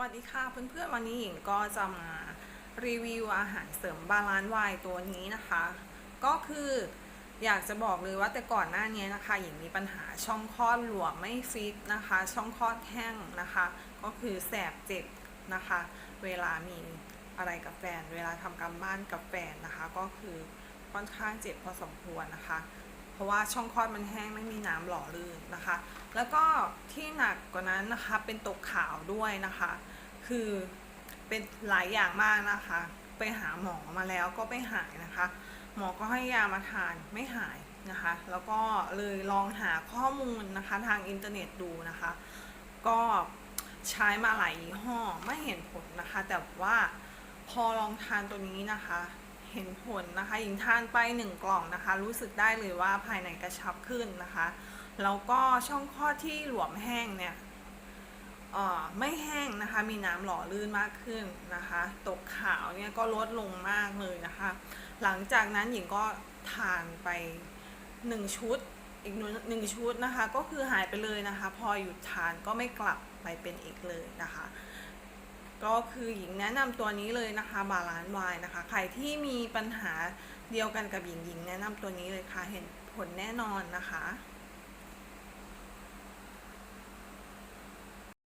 วัสดีค่ะเพื่อนๆวันนี้หญิงก็จะมารีวิวอาหารเสริมบาลานซ์ไวน์ตัวนี้นะคะ ก็คืออยากจะบอกเลยว่าแต่ก่อนหน้านี้นะคะหญิงมีปัญหาช่องคลอดหลวมไม่ฟิตนะคะ ช่องคลอดแห้งนะคะ ก็คือแสบเจ็บนะคะ เวลามีอะไรกับแฟน เวลาทำการบ้านกับแฟนนะคะ ก็คือค่อนข้างเจ็บพอสมควรนะคะ ราะว่าช่องคลอดมันแห้งไม่มีน้ำหล่อลื่นนะคะ แล้วก็ที่หนักกว่านั้นนะคะเป็นตกขาวด้วยนะคะ คือเป็นหลายอย่างมากนะคะ ไปหาหมอมาแล้วก็ไม่หายนะคะ หมอก็ให้ยามาทานไม่หายนะคะ แล้วก็เลยลองหาข้อมูลนะคะทางอินเทอร์เน็ตดูนะคะ ก็ใช้มาหลายยี่ห้อไม่เห็นผลนะคะ แต่ว่าพอลองทานตัวนี้นะคะ เห็นผลนะคะหญิงทานไปหนึ่งกล่องนะคะ รู้สึกได้เลยว่าภายในกระชับขึ้นนะคะ แล้วก็ช่องคลอที่หลวมแห้งเนี่ยไม่แห้งนะคะ มีน้ำหล่อลื่นมากขึ้นนะคะ ตกขาวเนี่ยก็ลดลงมากเลยนะคะ หลังจากนั้นหญิงก็ทานไปหนึ่งชุดอีกหนึ่งชุดนะคะ ก็คือหายไปเลยนะคะ พอหยุดทานก็ไม่กลับไปเป็นอีกเลยนะคะ ก็คือหญิงแนะนำตัวนี้เลยนะคะบาลานซ์ไวน์นะคะ ใครที่มีปัญหาเดียวกันกับหญิงหญิงแนะนำตัวนี้เลยค่ะ เห็นผลแน่นอนนะคะ